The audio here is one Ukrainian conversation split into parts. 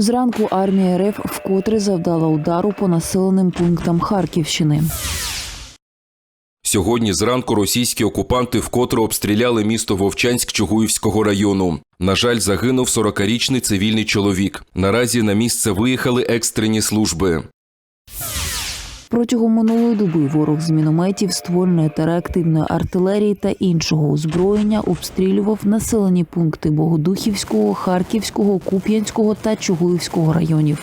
Зранку армія РФ вкотре завдала удару по населеним пунктам Харківщини. Сьогодні зранку російські окупанти вкотре обстріляли місто Вовчанськ Чугуївського району. На жаль, загинув 40-річний цивільний чоловік. Наразі на місце виїхали екстрені служби. Протягом минулої доби ворог з мінометів, ствольної та реактивної артилерії та іншого озброєння обстрілював населені пункти Богодухівського, Харківського, Куп'янського та Чугуївського районів.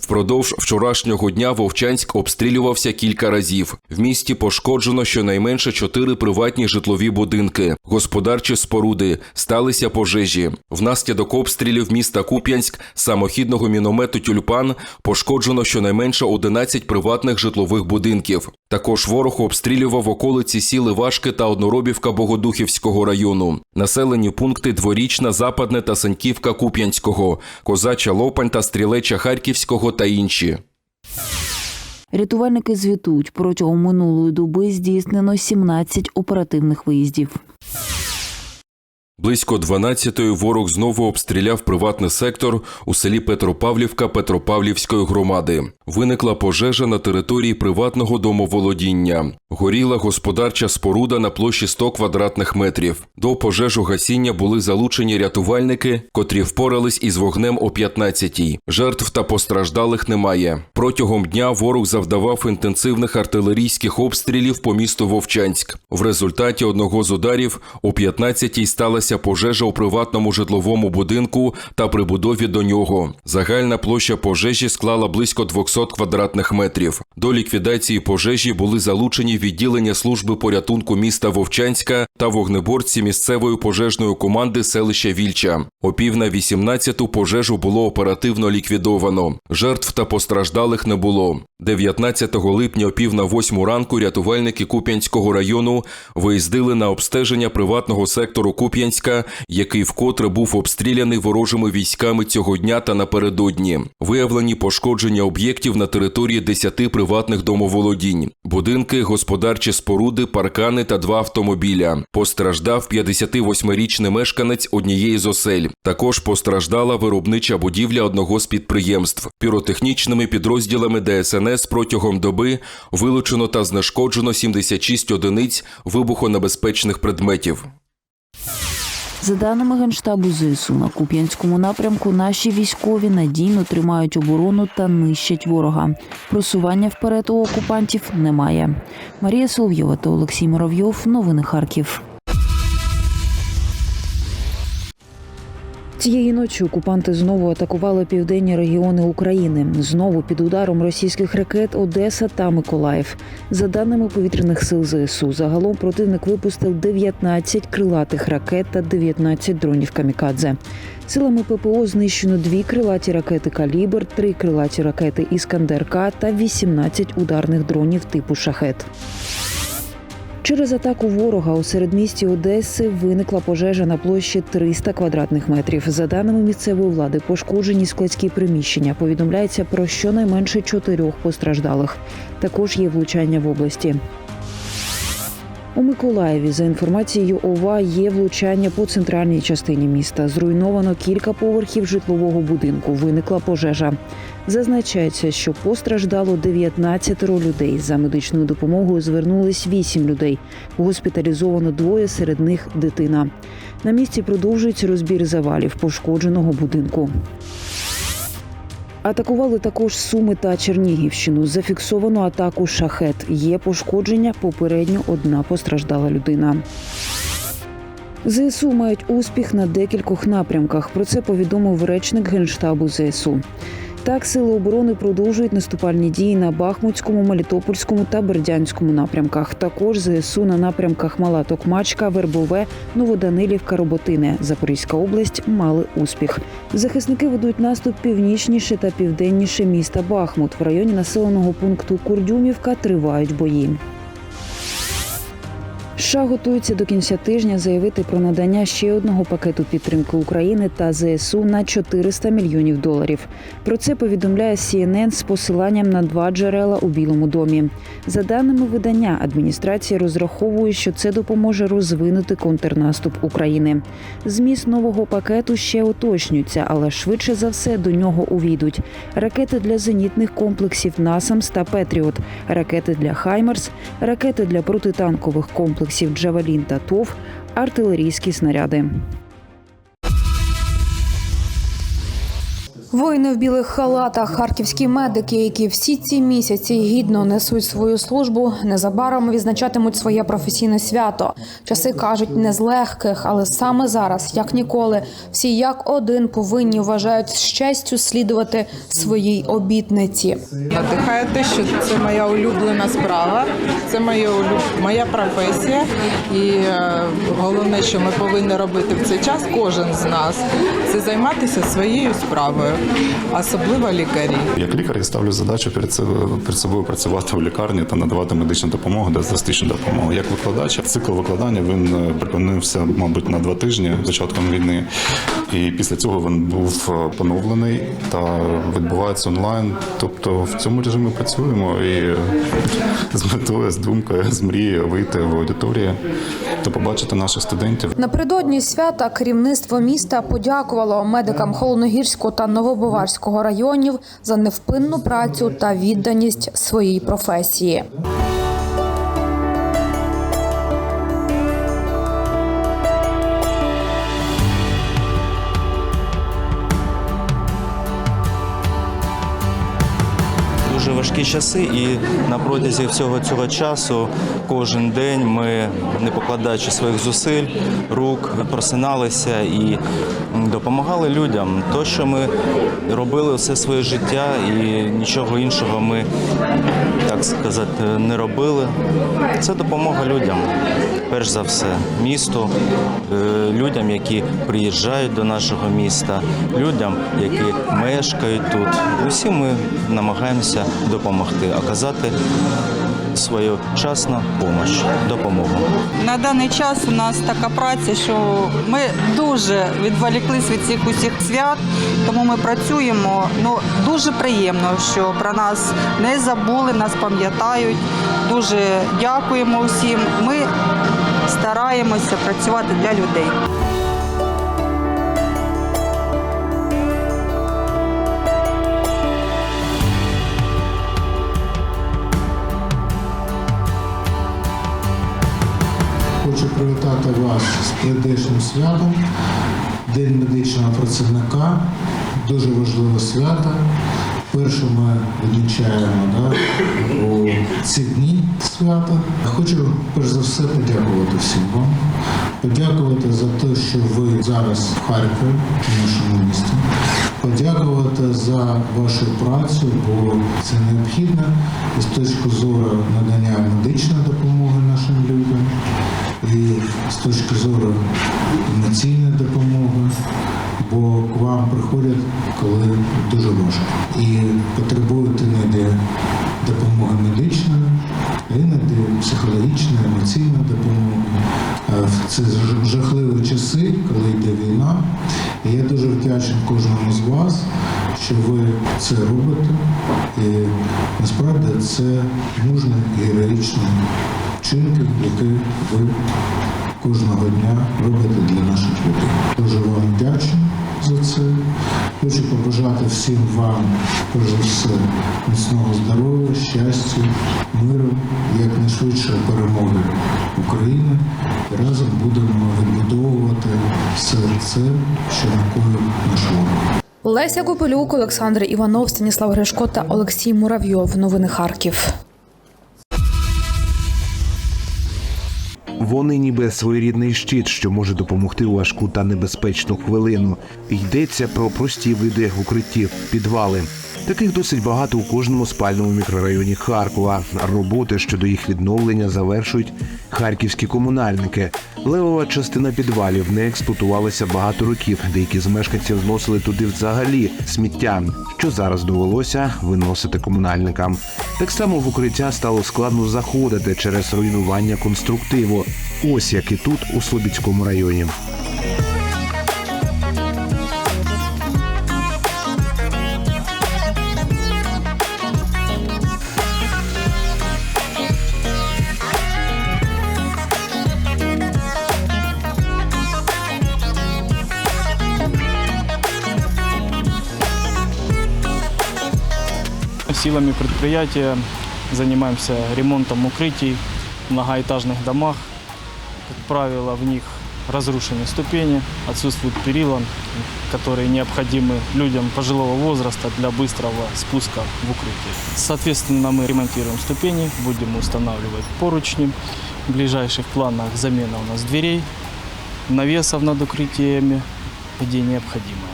Впродовж вчорашнього дня Вовчанськ обстрілювався кілька разів. В місті пошкоджено щонайменше чотири приватні житлові будинки, господарчі споруди, сталися пожежі. Внаслідок обстрілів міста Куп'янськ самохідного міномету Тюльпан пошкоджено щонайменше 11 приватних житлових будинків. Також ворог обстрілював околиці сіли Важки та Одноробівка Богодухівського району. Населені пункти Дворічна, Западне та Саньківка Куп'янського, Козача Лопань та Стрілеча Харківського та інші. Рятувальники звітують, протягом минулої доби здійснено 17 оперативних виїздів. Близько 12-ї ворог знову обстріляв приватний сектор у селі Петропавлівка Петропавлівської громади. Виникла пожежа на території приватного домоволодіння. Горіла господарча споруда на площі 100 квадратних метрів. До пожежу гасіння були залучені рятувальники, котрі впорались із вогнем о 15-й. Жертв та постраждалих немає. Протягом дня ворог завдавав інтенсивних артилерійських обстрілів по місту Вовчанськ. В результаті одного з ударів о 15-й сталася пожежа у приватному житловому будинку та прибудові до нього. Загальна площа пожежі склала близько 200 квадратних метрів. До ліквідації пожежі були залучені відділення служби порятунку міста Вовчанська та вогнеборці місцевої пожежної команди селища Вільча. О пів на 18-ту пожежу було оперативно ліквідовано. Жертв та постраждалих не було. 19 липня о пів на 8 ранку рятувальники Куп'янського району виїздили на обстеження приватного сектору Куп'янська, який вкотре був обстріляний ворожими військами цього дня та напередодні. Виявлені пошкодження об'єктів на території 10 приватних домоволодінь, будинки, господарчі споруди, паркани та два автомобіля. Постраждав 58-річний мешканець однієї з осель. Також постраждала виробнича будівля одного з підприємств. Піротехнічними підрозділами ДСНС протягом доби вилучено та знешкоджено 76 одиниць вибухонебезпечних предметів. За даними Генштабу ЗСУ, на Куп'янському напрямку наші військові надійно тримають оборону та нищать ворога. Просування вперед у окупантів немає. Марія Соловйова та Олексій Моровйов. Новини Харків. Цієї ночі окупанти знову атакували південні регіони України. Знову під ударом російських ракет Одеса та Миколаїв. За даними повітряних сил ЗСУ, загалом противник випустив 19 крилатих ракет та 19 дронів камікадзе. Силами ППО знищено дві крилаті ракети Калібр, три крилаті ракети Іскандер-К та 18 ударних дронів типу Шахет. Через атаку ворога у середмісті Одеси виникла пожежа на площі 300 квадратних метрів. За даними місцевої влади, пошкоджені складські приміщення. Повідомляється про щонайменше чотирьох постраждалих. Також є влучання в області. У Миколаєві, за інформацією ОВА, є влучання по центральній частині міста. Зруйновано кілька поверхів житлового будинку. Виникла пожежа. Зазначається, що постраждало 19 людей. За медичною допомогою звернулись 8 людей. Госпіталізовано двоє, серед них дитина. На місці продовжується розбір завалів пошкодженого будинку. Атакували також Суми та Чернігівщину. Зафіксовано атаку шахет. Є пошкодження. Попередньо одна постраждала людина. ЗСУ мають успіх на декількох напрямках. Про це повідомив речник генштабу ЗСУ. Так, сили оборони продовжують наступальні дії на Бахмутському, Мелітопольському та Бердянському напрямках. Також ЗСУ на напрямках Мала Токмачка, Вербове, Новоданилівка, Роботине, Запорізька область мали успіх. Захисники ведуть наступ північніше та південніше міста Бахмут. В районі населеного пункту Курдюмівка тривають бої. США готується до кінця тижня заявити про надання ще одного пакету підтримки України та ЗСУ на 400 мільйонів доларів. Про це повідомляє CNN з посиланням на два джерела у Білому домі. За даними видання, адміністрація розраховує, що це допоможе розвинути контрнаступ України. Зміст нового пакету ще уточнюється, але швидше за все до нього увійдуть ракети для зенітних комплексів «Насамс» та Петріот, ракети для Хаймерс, ракети для протитанкових комплексів Джавелін та ТОВ, артилерійські снаряди. Воїни в білих халатах, харківські медики, які всі ці місяці гідно несуть свою службу, незабаром відзначатимуть своє професійне свято. Часи кажуть не з легких, але саме зараз, як ніколи, всі як один повинні вважають з честю слідувати своїй обітниці. Надихає те, що це моя улюблена справа, це моя моя професія. І е, головне, що ми повинні робити в цей час, кожен з нас, це займатися своєю справою, особливо лікарі. Як лікар я ставлю задачу перед собою, перед собою працювати в лікарні та надавати медичну допомогу, діагностичну допомогу. Як викладач, цикл викладання він е, припинився, мабуть, на два тижні початком війни. І після цього він був е, поновлений та відбувається онлайн. Тобто в цьому режимі працюємо і з метою, з думкою, з мрією вийти в аудиторію та побачити наших студентів. Напередодні свята керівництво міста подякувало медикам Холодногірського та новобоварського районів за невпинну працю та відданість своїй професії. Важкі часи, і на протязі всього цього часу кожен день ми, не покладаючи своїх зусиль, рук, просиналися і допомагали людям. То, що ми робили все своє життя, і нічого іншого ми, так сказати, не робили. Це допомога людям, перш за все, місту, е, людям, які приїжджають до нашого міста, людям, які мешкають тут. Усі ми намагаємося допомогти, оказати своєчасну допомогу, допомогу. На даний час у нас така праця, що ми дуже відволіклись від цих усіх свят, тому ми працюємо. Ну дуже приємно, що про нас не забули, нас пам'ятають. Дуже дякуємо усім. Ми стараємося працювати для людей. Привітати вас з прийдешнім святом, День медичного працівника. Дуже важливе свято. Перше ми відмічаємо да, у ці дні свята. Хочу перш за все подякувати всім вам. Подякувати за те, що ви зараз в Харкові, в нашому місті. Подякувати за вашу працю, бо це необхідно з точки зору надання медичної допомоги нашим людям і з точки зору емоційної допомоги, бо к вам приходять, коли дуже важко. І потребують іноді допомоги медичної, іноді психологічної, емоційної допомоги. Е, ці жахливі часи, коли йде війна. І я дуже вдячний кожному з вас, що ви це робите. І насправді це мужний і героїчний вчинки, які ви кожного дня робите для наших людей. Дуже вам вдячний за це. Хочу побажати всім вам, перш за все, міцного здоров'я, щастя, миру, якнайшвидшої перемоги України. І разом будемо відбудовувати все це, що накоїв наш ворог. Леся Копилюк, Олександр Іванов, Станіслав Гришко та Олексій Муравйов. Новини Харків. Вони ніби своєрідний щит, що може допомогти у важку та небезпечну хвилину. Йдеться про прості види укриттів, підвали. Таких досить багато у кожному спальному мікрорайоні Харкова. Роботи щодо їх відновлення завершують харківські комунальники. Левова частина підвалів не експлуатувалася багато років. Деякі з мешканців зносили туди взагалі сміття, що зараз довелося виносити комунальникам. Так само в укриття стало складно заходити через руйнування конструктиву. Ось як і тут, у Слобідському районі. Силами предприятия занимаемся ремонтом укрытий в многоэтажных домах. Как правило, в них разрушены ступени, отсутствуют перила, которые необходимы людям пожилого возраста для быстрого спуска в укрытие. Соответственно, мы ремонтируем ступени, будем устанавливать поручни. В ближайших планах замена у нас дверей, навесов над укрытиями, где необходимо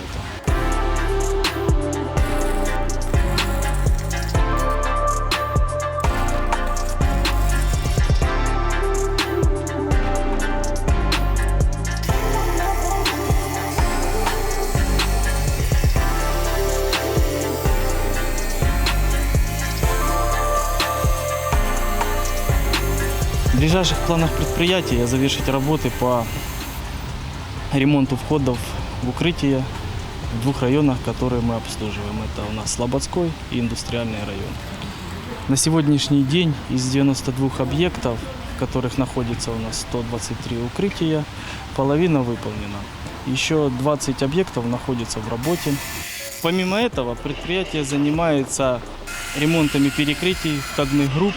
В ближайших планах предприятия завершить работы по ремонту входов в укрытие в двух районах, которые мы обслуживаем. Это у нас Слободской и Индустриальный район. На сегодняшний день из 92 объектов, в которых находится у нас 123 укрытия, половина выполнена. Еще 20 объектов находятся в работе. Помимо этого, предприятие занимается ремонтами перекрытий, входных групп,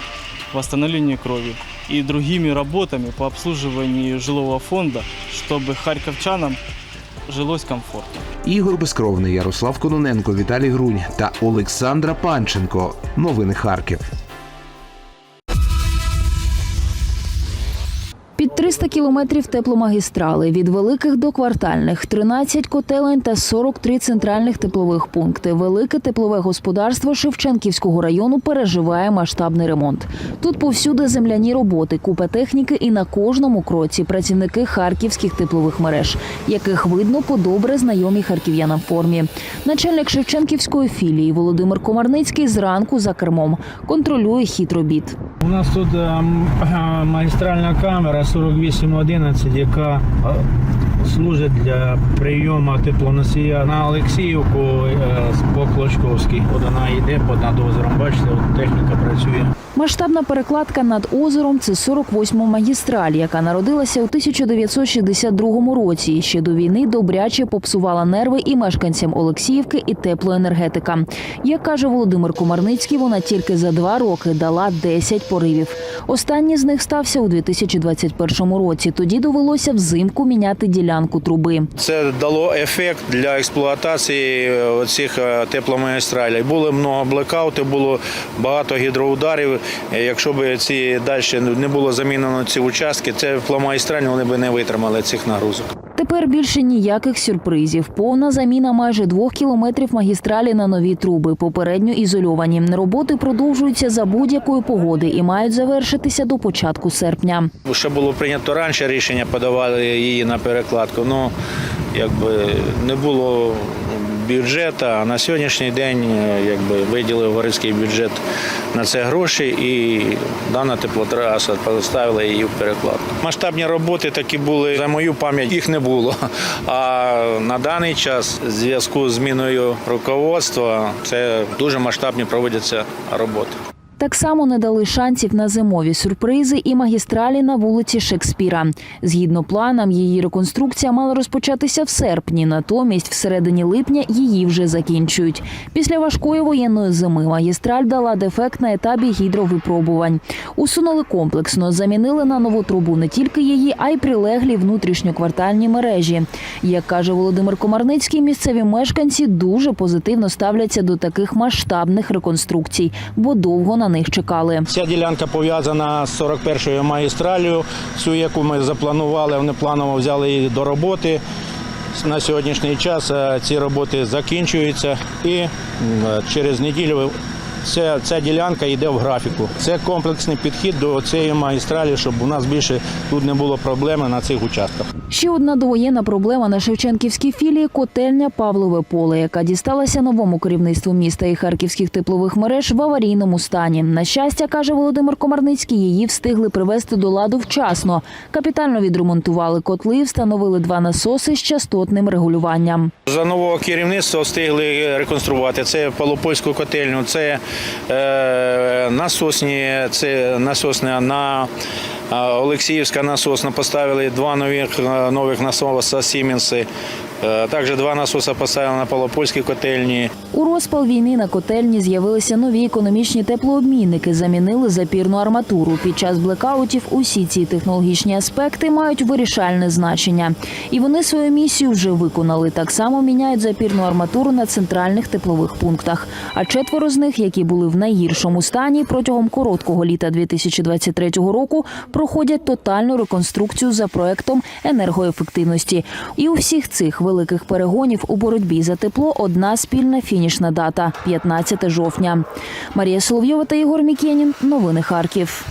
восстановлением крови и другими работами по обслуживанию жилого фонда, чтобы харьковчанам жилось комфортно. Ігор Безкровний, Ярослав Кононенко, Віталій Грунь та Олександра Панченко. Новини Харків. Під 300 кілометрів тепломагістрали від великих до квартальних, 13 котелень та 43 центральних теплових пункти. Велике теплове господарство Шевченківського району переживає масштабний ремонт. Тут повсюди земляні роботи, купа техніки і на кожному кроці працівники харківських теплових мереж, яких видно по добре знайомій харків'янам формі. Начальник Шевченківської філії Володимир Комарницький зранку за кермом контролює хід робіт. У нас тут е, м, е, магістральна камера 4811, яка е, служить для прийому теплоносія на Олексіївку е, з Поклочковській. От вона йде під озером. Бачите, от техніка працює. Масштабна перекладка над озером це 48-ма магістраль, яка народилася у 1962 році. Ще до війни добряче попсувала нерви і мешканцям Олексіївки, і теплоенергетика. Як каже Володимир Комарницький, вона тільки за два роки дала 10 поривів. Останній з них стався у 2021 році. Тоді довелося взимку міняти ділянку труби. Це дало ефект для експлуатації е, цих е, тепломагістралей. Були много блекаути, було багато гідроударів. Е, Якщо б ці далі не було замінено ці участки, це тепломагістралі вони б не витримали цих нагрузок. Тепер більше ніяких сюрпризів. Повна заміна майже двох кілометрів магістралі на нові труби, попередньо ізольовані. Роботи продовжуються за будь-якої погоди і мають завершитися до початку серпня. Ще було прийнято раніше рішення, подавали її на перекладку. Ну якби не було бюджету, на сьогоднішній день е, якби виділив городський бюджет на це гроші і дана теплотраса поставила її в перекладку. Масштабні роботи такі були за мою пам'ять, їх не було. А на даний час, в зв'язку з зміною руководства, це дуже масштабні проводяться роботи. Так само не дали шансів на зимові сюрпризи і магістралі на вулиці Шекспіра. Згідно планам, її реконструкція мала розпочатися в серпні. Натомість, всередині липня її вже закінчують. Після важкої воєнної зими магістраль дала дефект на етапі гідровипробувань. Усунули комплексно, замінили на нову трубу не тільки її, а й прилеглі внутрішньоквартальні мережі. Як каже Володимир Комарницький, місцеві мешканці дуже позитивно ставляться до таких масштабних реконструкцій, бо довго на них чекали. Ця ділянка пов'язана з 41-ю магістралью, цю, яку ми запланували, вони планово взяли її до роботи. на сьогоднішній час е, ці роботи закінчуються і е, через неділю ця, ця ділянка йде в графіку. Це комплексний підхід до цієї магістралі, щоб у нас більше тут не було проблеми на цих участках. Ще одна довоєнна проблема на Шевченківській філії котельня Павлове поле, яка дісталася новому керівництву міста і харківських теплових мереж в аварійному стані. На щастя, каже Володимир Комарницький, її встигли привести до ладу вчасно. Капітально відремонтували котли, встановили два насоси з частотним регулюванням. За нового керівництва встигли реконструювати. Це Полопольську котельню, це насосні, це насосне на е, Олексіївська насосна поставили два нових, е, нових насоса Сіменси. Е, Також два насоси поставили на Полопольській котельні. У розпал війни на котельні з'явилися нові економічні теплообмінники, замінили запірну арматуру. Під час блекаутів усі ці технологічні аспекти мають вирішальне значення. І вони свою місію вже виконали. Так само міняють запірну арматуру на центральних теплових пунктах. А четверо з них, які були в найгіршому стані, протягом короткого літа 2023 року проходять тотальну реконструкцію за проектом енергоефективності. І у всіх цих великих перегонів у боротьбі за тепло одна спільна фінішна дата 15 жовтня. Марія Соловйова та Ігор Мікенін. Новини Харків.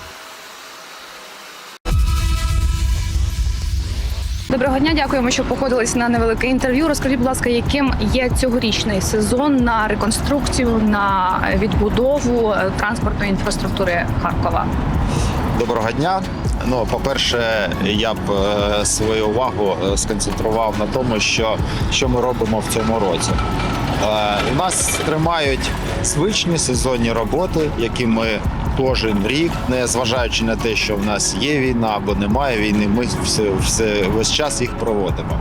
Доброго дня, дякуємо, що походились на невелике інтерв'ю. Розкажіть, будь ласка, яким є цьогорічний сезон на реконструкцію, на відбудову е, транспортної інфраструктури Харкова? Доброго дня. Ну, по-перше, я б е, свою увагу е, сконцентрував на тому, що, що ми робимо в цьому році. Е, у нас тримають звичні сезонні роботи, які ми кожен рік, не зважаючи на те, що в нас є війна або немає війни, ми все, все весь час їх проводимо.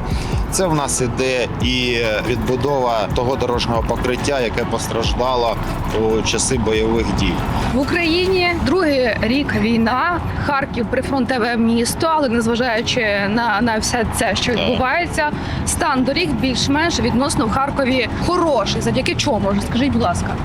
Це в нас іде і відбудова того дорожнього покриття, яке постраждало у часи бойових дій. В Україні другий рік війна. Харків прифронтове місто, але незважаючи на, на все це, що відбувається, стан доріг більш-менш відносно в Харкові хороший. Завдяки чому? Скажіть, будь ласка.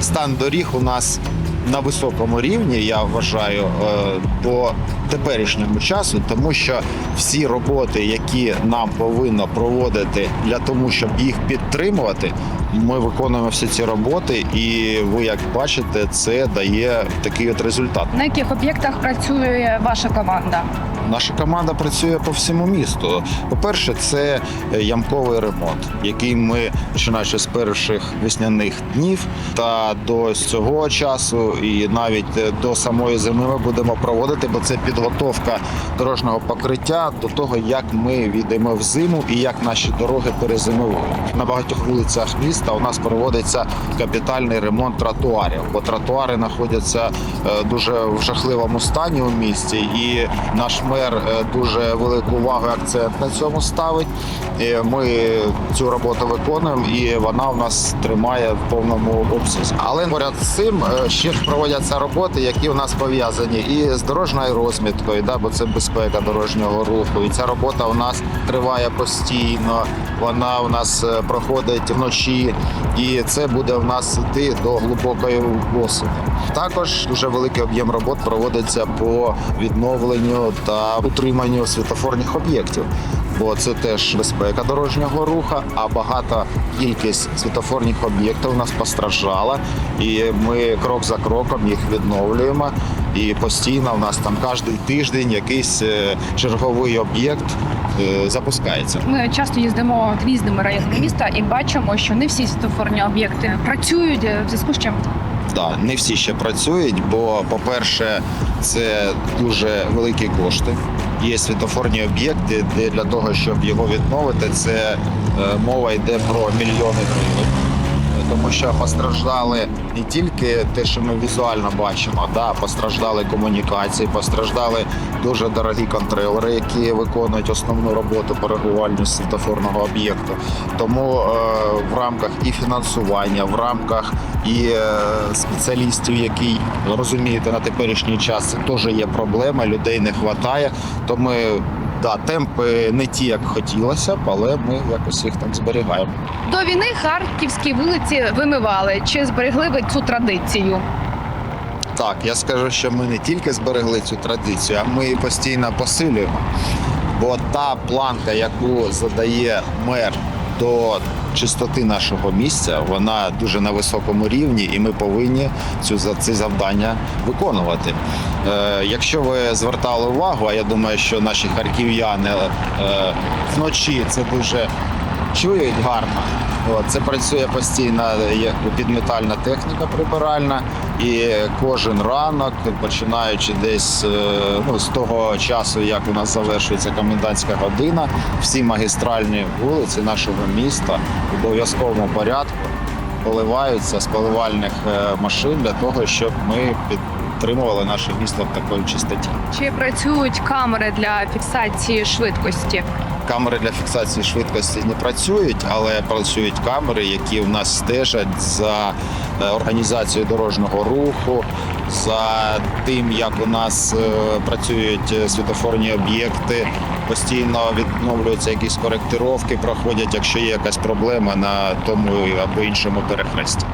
стан доріг у нас на високому рівні, я вважаю, е, по теперішньому часу, тому що всі роботи, які нам повинно проводити для того, щоб їх підтримувати, ми виконуємо всі ці роботи, і ви як бачите, це дає такий от результат. На яких об'єктах працює ваша команда? Наша команда працює по всьому місту. По-перше, це ямковий ремонт, який ми починаючи з перших весняних днів та до цього часу, і навіть до самої зими ми будемо проводити, бо це підготовка дорожнього покриття до того, як ми війдемо в зиму і як наші дороги перезимують. На багатьох вулицях міста у нас проводиться капітальний ремонт тротуарів, бо тротуари знаходяться е, дуже в жахливому стані у місті, і наш мер е, дуже велику увагу акцент на цьому ставить. Ми цю роботу виконуємо, і вона у нас тримає в повному обсязі. Але поряд з цим е, ще проводяться роботи, які у нас пов'язані і з дорожньою розміткою, да, бо це безпека дорожнього руху. І ця робота у нас триває постійно. Вона у нас е, проходить вночі, і це буде у нас йти до глибокої осені. Також дуже великий об'єм робот проводиться по відновленню та утриманню світофорних об'єктів. Бо це теж безпека дорожнього руху, а багата кількість світофорних об'єктів у нас постраждала, і ми крок за кроком їх відновлюємо. І постійно у нас там кожен тиждень якийсь е, черговий об'єкт е, запускається. Ми часто їздимо різними районами міста і бачимо, що не всі світлофорні об'єкти працюють е, в зв'язку з чим. Да, не всі ще працюють, бо, по-перше, це дуже великі кошти. Є світофорні об'єкти, де для того, щоб його відновити, це е, мова йде про мільйони гривень. Тому що постраждали не тільки те, що ми візуально бачимо, да, постраждали комунікації, постраждали дуже дорогі контролери, які виконують основну роботу по регулюванню світофорного об'єкту. Тому е, в рамках і фінансування, в рамках і е, спеціалістів, які розумієте, на теперішній час теж є проблема, людей не вистачає. То ми да, темпи не ті, як хотілося б, але ми якось їх так зберігаємо. До війни харківські вулиці вимивали. Чи зберегли ви цю традицію? Так, я скажу, що ми не тільки зберегли цю традицію, а ми її постійно посилюємо. Бо та планка, яку задає мер до чистоти нашого місця, вона дуже на високому рівні, і ми повинні цю за ці завдання виконувати. Е, якщо ви звертали увагу, а я думаю, що наші харків'яни е, вночі це дуже чують гарно. От, це працює постійно як підметальна техніка прибиральна, і кожен ранок, починаючи десь е, ну, з того часу, як у нас завершується комендантська година, всі магістральні вулиці нашого міста в обов'язковому порядку поливаються з поливальних е, машин для того, щоб ми підтримували наше місто в такій чистоті. Чи працюють камери для фіксації швидкості? Камери для фіксації швидкості не працюють, але працюють камери, які в нас стежать за е, організацією дорожнього руху, за тим, як у нас е, працюють е, світофорні об'єкти, постійно відновлюються якісь коректировки, проходять, якщо є якась проблема на тому або іншому перехресті.